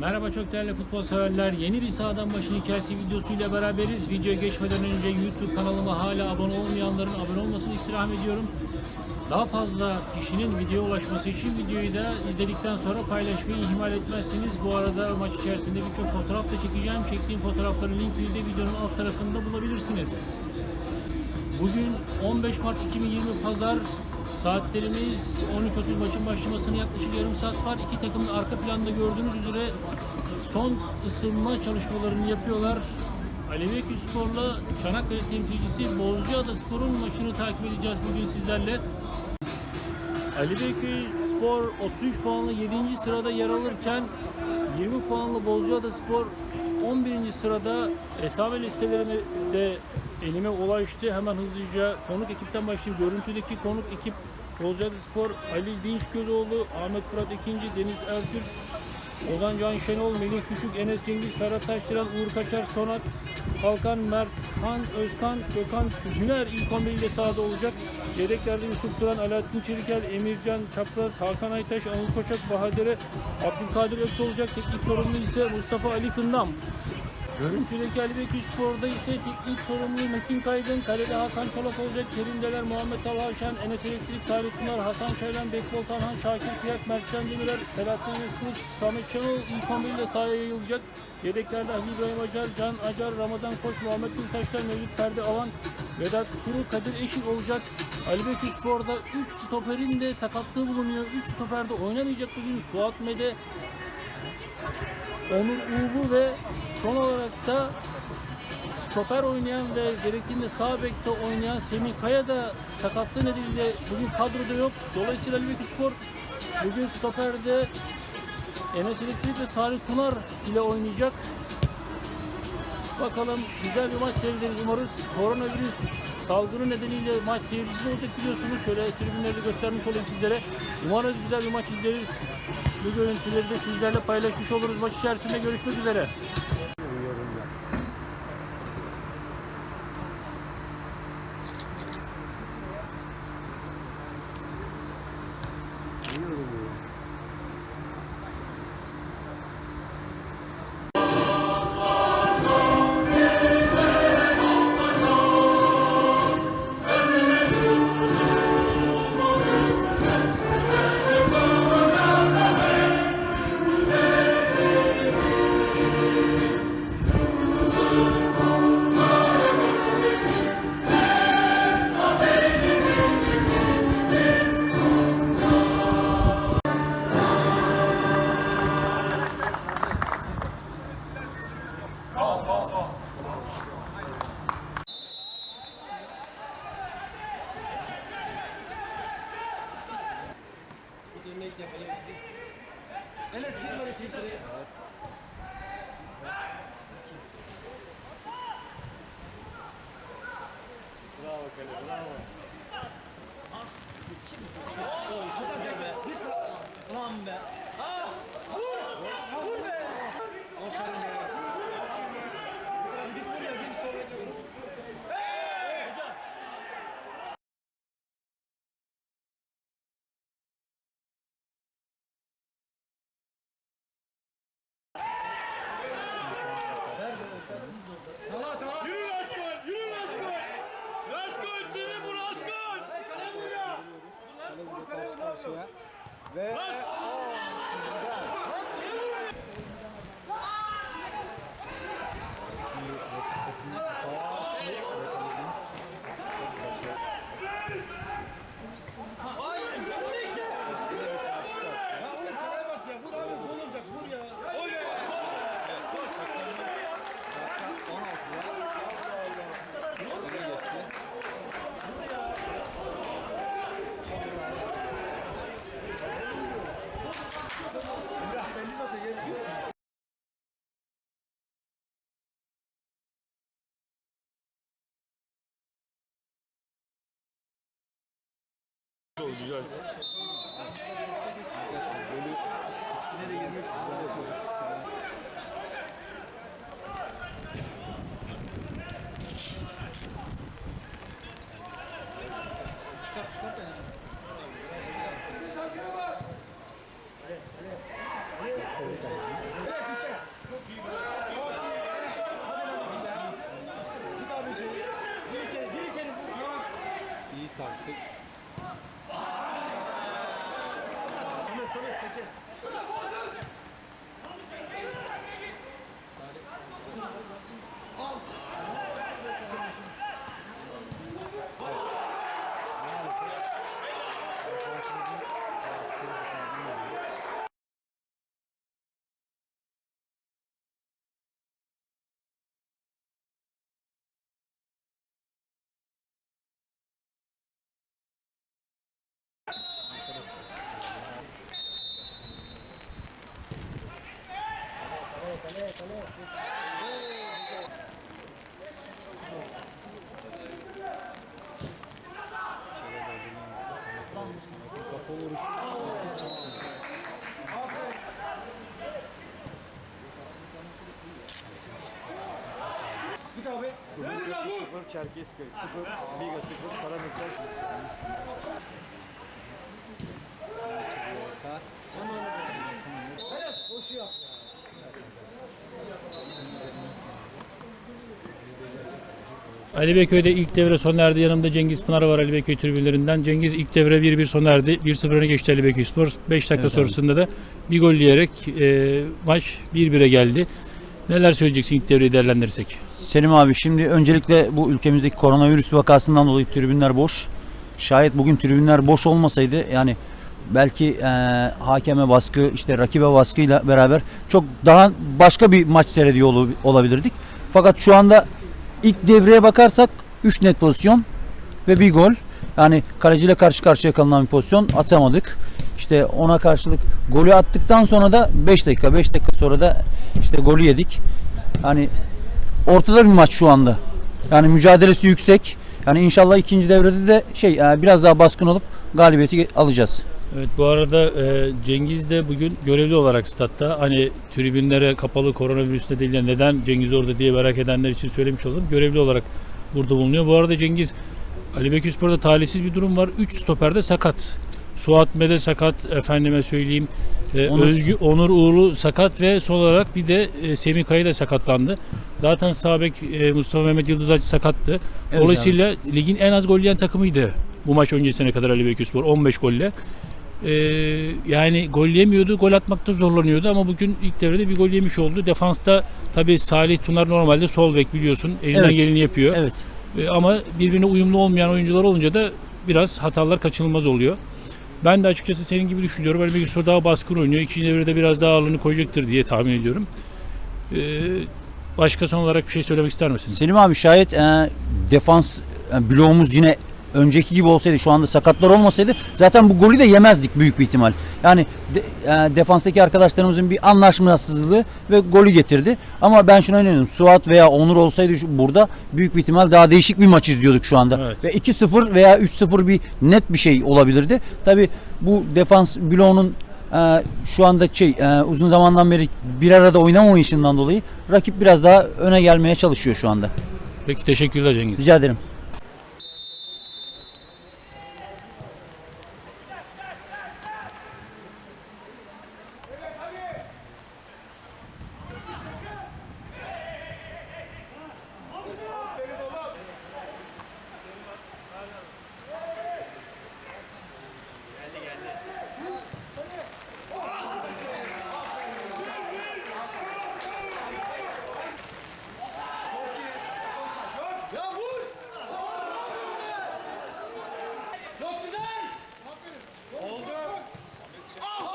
Merhaba çok değerli futbol severler. Yeni bir sahadan başın hikayesi videosuyla beraberiz. Videoya geçmeden önce YouTube kanalıma hala abone olmayanların abone olmasını istirham ediyorum. Daha fazla kişinin videoya ulaşması için videoyu da izledikten sonra paylaşmayı ihmal etmezsiniz. Bu arada maç içerisinde birçok fotoğraf da çekeceğim. Çektiğim fotoğrafların linkini de videonun alt tarafında bulabilirsiniz. Bugün 15 Mart 2020 Pazar saatlerimiz 13.30 maçın başlamasına yaklaşık yarım saat var. İki takımın arka planda gördüğünüz üzere son ısınma çalışmalarını yapıyorlar. Alevi Spor'la Çanakkale temsilcisi Bozcaada Spor'un maçını takip edeceğiz bugün sizlerle. Ali Beyköy Spor 33 puanla 7. sırada yer alırken 20 puanlı Bozcaada Spor 11. sırada hesap listelerime elime ulaştı. Hemen hızlıca konuk ekipten başlayayım. Görüntüdeki konuk ekip Bozcaada Spor Ali Dinçgözoğlu, Ahmet Fırat İkinci, Deniz Ertürk, Ozan Can Şenol, Melih Küçük, Enes Cengiz, Ferhat Taştıran, Uğur Kaçar, Sonat, Halkan, Mert, Han, Özkan, Gökhan, Güner ilk 11 ile sahada olacak. Yedeklerde Yusuf Turan, Alaaddin Çelikel, Emircan Çapraz, Hakan Aytaş, Anıl Koçak, Bahadere, Abdülkadir Ökte olacak. Teknik sorumlu ise Mustafa Ali Kındam. Görüntüdeki Ali Bekir Spor'da ise teknik sorumlu Metin Kaygın, kalede Hakan Çolak olacak, Kerim Deler, Muhammed Talha Şen, Enes Elektrik, Salih Pınar, Hasan Çaylan, Bekbol Tanhan, Şakir Kıyak, Mertcan Demirer, Selahattin Enes Samet Şenol ilk 11 ile sahaya yayılacak. Yedeklerde Halil İbrahim Acar, Can Acar, Ramazan Koç, Muhammed Gültaşlar, Mevlüt Ferdi Alan, Vedat Kuru, Kadir Eşik olacak. Ali Bekir Spor'da 3 stoperin de sakatlığı bulunuyor. 3 stoper de oynamayacak bugün. Suat Mede, Onur Uğurlu ve son olarak da stoper oynayan ve gerektiğinde sağ bekte oynayan Semih Kaya da sakatlığı nedeniyle bugün kadroda yok. Dolayısıyla Bekir Spor bugün stoperde Enes Elektrik ve Salih Tunar ile oynayacak. Bakalım güzel bir maç seyrederiz umarız. Koronavirüs salgını nedeniyle maç seyircisiz olacak biliyorsunuz. Şöyle tribünleri göstermiş olayım sizlere. Umarız güzel bir maç izleriz. Bu görüntüleri de sizlerle paylaşmış oluruz. Maç içerisinde görüşmek üzere. Enes gir lan ikinci. Bravo Kale, bravo. Be. Git lan. Lan be. Ah! Vur! Vur be! Aferin be. Git vur ya, git sol bekle vur. Hey! Hoca! Tamam tamam. Yürü Raskol! Yürü Raskol! Raskol seni bu Raskol! Kale vur ya! Vur kale vur karşıya. Ve Hayır, gönder işte. Ya oğlum kaleye bak ya. Vur abi, gol olacak. Vur ya. Oy be. Belli zaten gel. İkisine de girmiş. Çıkart çıkart yani. Evet, sarktık. Samet Samet Seke. Kafa vuruşu. Bir daha be. Sıfır Çerkezköy, sıfır Liga, sıfır Karamürsel, sıfır. Ali Beyköy'de ilk devre sona erdi. Yanımda Cengiz Pınar var Ali Beyköy tribünlerinden. Cengiz ilk devre 1-1 sona erdi. 1-0 öne geçti Ali Beyköy Spor. 5 dakika sonrasında da bir gol yiyerek e, maç 1-1'e geldi. Neler söyleyeceksin ilk devreyi değerlendirirsek? Selim abi şimdi öncelikle bu ülkemizdeki koronavirüs vakasından dolayı tribünler boş. Şayet bugün tribünler boş olmasaydı yani belki e, hakeme baskı işte rakibe baskıyla beraber çok daha başka bir maç seyrediyor ol- olabilirdik. Fakat şu anda ilk devreye bakarsak 3 net pozisyon ve bir gol. Yani kaleciyle karşı karşıya kalınan bir pozisyon atamadık. İşte ona karşılık golü attıktan sonra da 5 dakika 5 dakika sonra da işte golü yedik. Hani ortada bir maç şu anda. Yani mücadelesi yüksek. Yani inşallah ikinci devrede de şey e, biraz daha baskın olup galibiyeti alacağız. Evet bu arada e, Cengiz de bugün görevli olarak statta hani tribünlere kapalı koronavirüs nedeniyle neden Cengiz orada diye merak edenler için söylemiş olalım. Görevli olarak burada bulunuyor. Bu arada Cengiz Ali Bekirspor'da talihsiz bir durum var. 3 stoperde sakat. Suat Mede sakat efendime söyleyeyim. E, Onur. Özgü Onur Uğurlu sakat ve son olarak bir de e, Semih Kaya da sakatlandı. Zaten sağ bek e, Mustafa Mehmet Yıldız sakattı. Evet Dolayısıyla ligin en az gol yiyen takımıydı bu maç öncesine kadar Ali Bekirspor 15 golle. Ee, yani gol yemiyordu, gol atmakta zorlanıyordu ama bugün ilk devrede bir gol yemiş oldu. Defansta tabii Salih Tunar normalde sol bek biliyorsun. Elinden Evet. geleni yapıyor. Evet. Ee, ama birbirine uyumlu olmayan oyuncular olunca da biraz hatalar kaçınılmaz oluyor. Ben de açıkçası senin gibi düşünüyorum. Ali Bekirspor daha baskın oynuyor. İkinci devrede biraz daha ağırlığını koyacaktır diye tahmin ediyorum. Ee, başka son olarak bir şey söylemek ister misin? Selim abi şayet e, defans e, bloğumuz yine önceki gibi olsaydı şu anda sakatlar olmasaydı zaten bu golü de yemezdik büyük bir ihtimal. Yani de, e, defanstaki arkadaşlarımızın bir anlaşmazlığı ve golü getirdi. Ama ben şuna inanıyorum. Suat veya Onur olsaydı şu, burada büyük bir ihtimal daha değişik bir maç izliyorduk şu anda. Evet. Ve 2-0 veya 3-0 bir net bir şey olabilirdi. Tabi bu defans bloğunun e, şu anda şey e, uzun zamandan beri bir arada oynamayışından dolayı rakip biraz daha öne gelmeye çalışıyor şu anda. Peki teşekkürler Cengiz. Rica ederim. Oldu. Ah!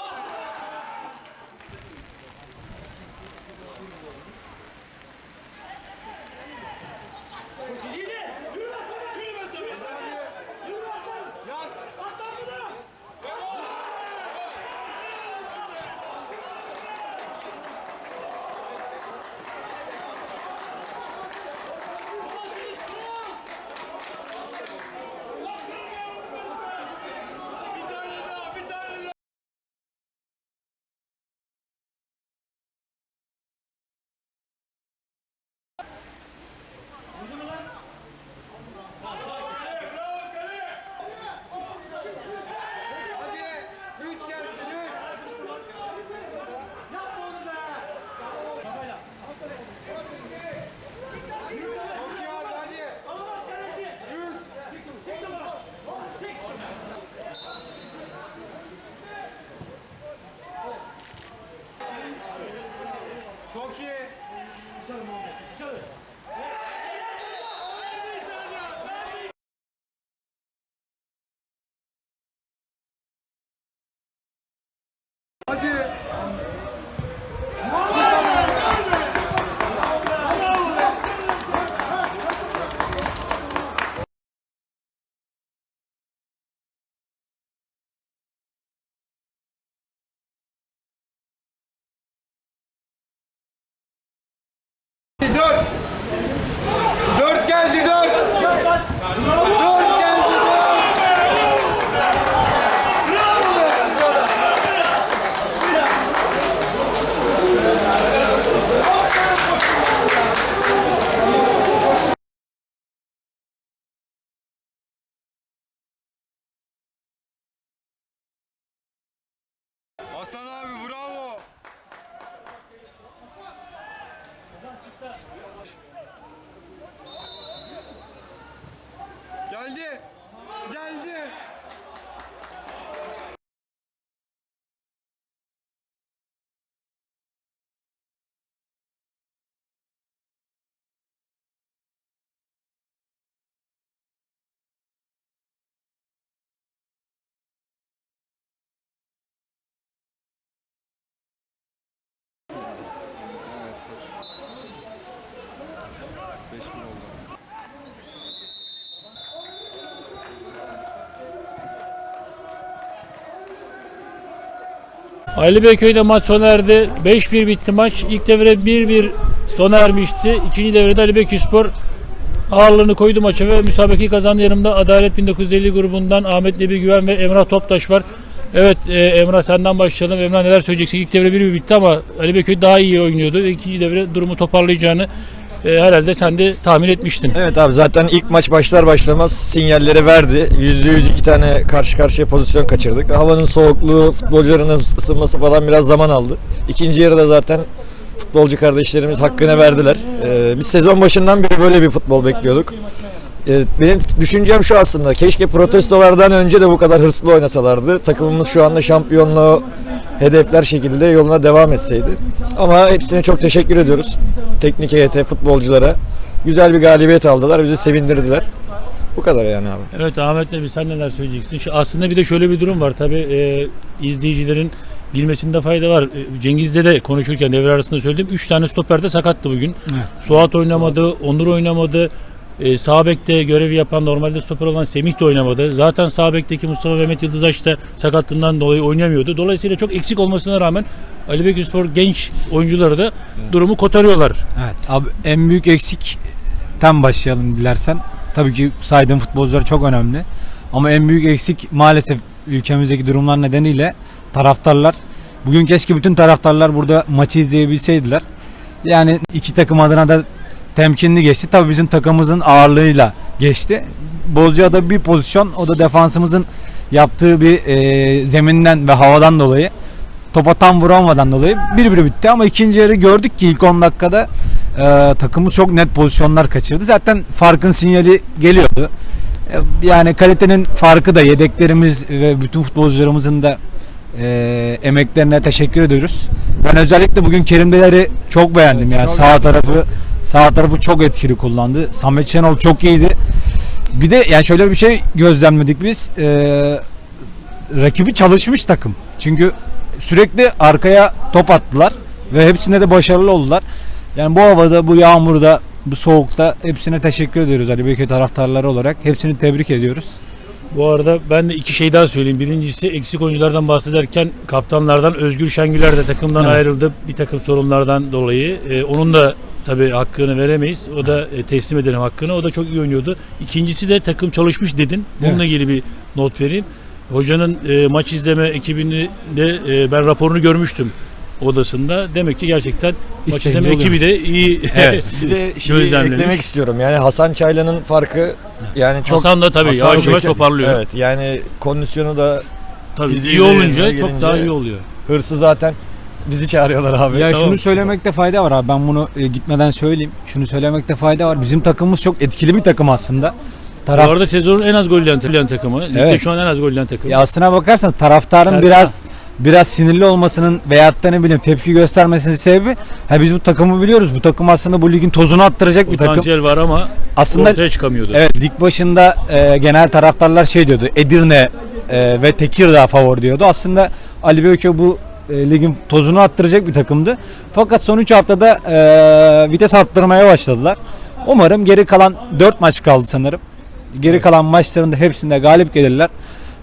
Dört. Geldi. Geldi. Ali Beyköy'de maç sona erdi. 5-1 bitti maç. İlk devre 1-1 sona ermişti. İkinci devrede Ali Beyköyspor ağırlığını koydu maça ve müsabakeyi kazandı. Yanımda Adalet 1950 grubundan Ahmet Nebi Güven ve Emrah Toptaş var. Evet e, Emrah senden başlayalım. Emrah neler söyleyeceksin? İlk devre 1-1 bitti ama Ali Beyköy daha iyi oynuyordu. İkinci devre durumu toparlayacağını e, herhalde sen de tahmin etmiştin. Evet abi zaten ilk maç başlar başlamaz sinyalleri verdi. Yüzde yüz iki tane karşı karşıya pozisyon kaçırdık. Havanın soğukluğu, futbolcuların ısınması falan biraz zaman aldı. İkinci yarıda zaten futbolcu kardeşlerimiz hakkını verdiler. Ee, biz sezon başından beri böyle bir futbol bekliyorduk. Benim düşüncem şu aslında. Keşke protestolardan önce de bu kadar hırslı oynasalardı. Takımımız şu anda şampiyonluğu hedefler şekilde yoluna devam etseydi. Ama hepsine çok teşekkür ediyoruz. Teknik heyete, futbolculara. Güzel bir galibiyet aldılar. Bizi sevindirdiler. Bu kadar yani abi. Evet Ahmet Nebi sen neler söyleyeceksin? Şu, aslında bir de şöyle bir durum var tabi izleyicilerin bilmesinde fayda var. E, Cengiz'de de konuşurken devre arasında söyledim. 3 tane stoper de sakattı bugün. Suat oynamadı, Onur oynamadı. E, sağ bekte görevi yapan normalde stoper olan Semih de oynamadı. Zaten sağ bekteki Mustafa Mehmet Yıldızaç da sakatlığından dolayı oynamıyordu. Dolayısıyla çok eksik olmasına rağmen Ali Bekirspor genç oyuncuları da durumu kotarıyorlar. Evet abi en büyük eksikten başlayalım dilersen. Tabii ki saydığım futbolcular çok önemli. Ama en büyük eksik maalesef ülkemizdeki durumlar nedeniyle taraftarlar. Bugün keşke bütün taraftarlar burada maçı izleyebilseydiler. Yani iki takım adına da temkinli geçti. Tabii bizim takımımızın ağırlığıyla geçti. Bozcaada bir pozisyon o da defansımızın yaptığı bir e, zeminden ve havadan dolayı topa tam vuramadan dolayı bir bir bitti ama ikinci yarı gördük ki ilk 10 dakikada e, takımımız çok net pozisyonlar kaçırdı. Zaten farkın sinyali geliyordu. E, yani kalitenin farkı da yedeklerimiz ve bütün futbolcularımızın da e, emeklerine teşekkür ediyoruz. Ben özellikle bugün Kerim Deler'i çok beğendim yani sağ tarafı sağ tarafı çok etkili kullandı. Samet Şenol çok iyiydi. Bir de yani şöyle bir şey gözlemledik biz. E, rakibi çalışmış takım. Çünkü sürekli arkaya top attılar ve hepsinde de başarılı oldular. Yani bu havada, bu yağmurda, bu soğukta hepsine teşekkür ediyoruz Ali Beyköy taraftarları olarak. Hepsini tebrik ediyoruz. Bu arada ben de iki şey daha söyleyeyim. Birincisi eksik oyunculardan bahsederken kaptanlardan Özgür Şengüler de takımdan Evet. ayrıldı bir takım sorunlardan dolayı. Ee, onun da tabii hakkını veremeyiz. O da e, teslim edelim hakkını. O da çok iyi oynuyordu. İkincisi de takım çalışmış dedin. Bununla ilgili bir not vereyim. Hocanın e, maç izleme ekibini de e, ben raporunu görmüştüm odasında. Demek ki gerçekten maç İsteğinde izleme ekibi de iyi Evet. Bir de şeyi eklemek istiyorum. Yani Hasan Çaylan'ın farkı yani çok Hasan da tabii Hasan yavaş çok- yavaş toparlıyor. Evet yani kondisyonu da Tabii iyi olunca çok daha iyi oluyor. hırsı zaten bizi çağırıyorlar abi. Ya Tamam. şunu söylemekte fayda var abi. Ben bunu e, gitmeden söyleyeyim. Şunu söylemekte fayda var. Bizim takımımız çok etkili bir takım aslında. Taraf Bu arada sezonun en az gol yiyen yiyen takımı. Ligde Evet. şu an en az gol yiyen takım. Ya aslına bakarsan taraftarın Serkan. biraz biraz sinirli olmasının veyahut da ne bileyim tepki göstermesinin sebebi ha biz bu takımı biliyoruz. Bu takım aslında bu ligin tozunu attıracak bir takım. Potansiyel var ama Aslında ortaya çıkamıyordu. Evet lig başında e, genel taraftarlar şey diyordu. Edirne e, ve Tekirdağ favori diyordu. Aslında Ali Beyköy bu e, ligin tozunu attıracak bir takımdı. Fakat son 3 haftada e, vites arttırmaya başladılar. Umarım geri kalan 4 maç kaldı sanırım. Geri kalan maçlarında hepsinde galip gelirler.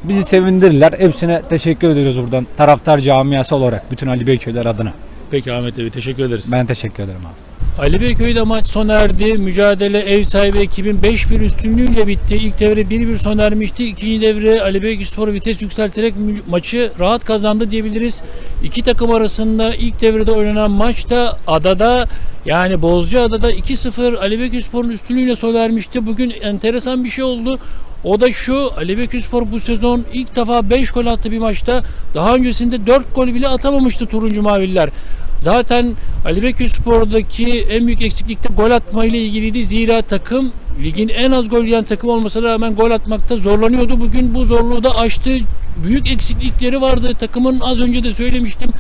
Bizi sevindirirler. Hepsine teşekkür ediyoruz buradan. Taraftar camiası olarak bütün Ali Beyköyler adına. Peki Ahmet Bey teşekkür ederiz. Ben teşekkür ederim abi. Ali Beyköy'de maç sona erdi. Mücadele ev sahibi ekibin 5-1 üstünlüğüyle bitti. İlk devre 1-1 sona ermişti. İkinci devre Ali Beyköy vites yükselterek maçı rahat kazandı diyebiliriz. İki takım arasında ilk devrede oynanan maçta adada yani Bozcaada'da 2-0 Ali Beyköy üstünlüğüyle sona ermişti. Bugün enteresan bir şey oldu. O da şu Ali Beyköy bu sezon ilk defa 5 gol attı bir maçta. Daha öncesinde 4 gol bile atamamıştı turuncu mavililer. Zaten Ali Bekir Spor'daki en büyük eksiklikte gol atma ile ilgiliydi. Zira takım ligin en az gol yiyen takım olmasına rağmen gol atmakta zorlanıyordu. Bugün bu zorluğu da aştı. Büyük eksiklikleri vardı. Takımın az önce de söylemiştim.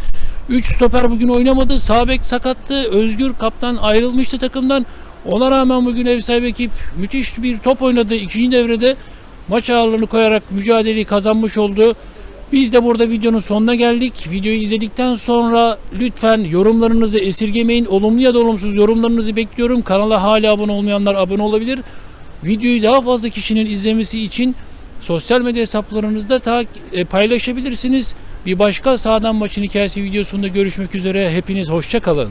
3 stoper bugün oynamadı. Sağ bek sakattı. Özgür kaptan ayrılmıştı takımdan. Ona rağmen bugün ev sahibi ekip müthiş bir top oynadı. İkinci devrede maç ağırlığını koyarak mücadeleyi kazanmış oldu. Biz de burada videonun sonuna geldik. Videoyu izledikten sonra lütfen yorumlarınızı esirgemeyin. Olumlu ya da olumsuz yorumlarınızı bekliyorum. Kanala hala abone olmayanlar abone olabilir. Videoyu daha fazla kişinin izlemesi için sosyal medya hesaplarınızda ta- e, paylaşabilirsiniz. Bir başka sağdan maçın hikayesi videosunda görüşmek üzere. Hepiniz hoşça kalın.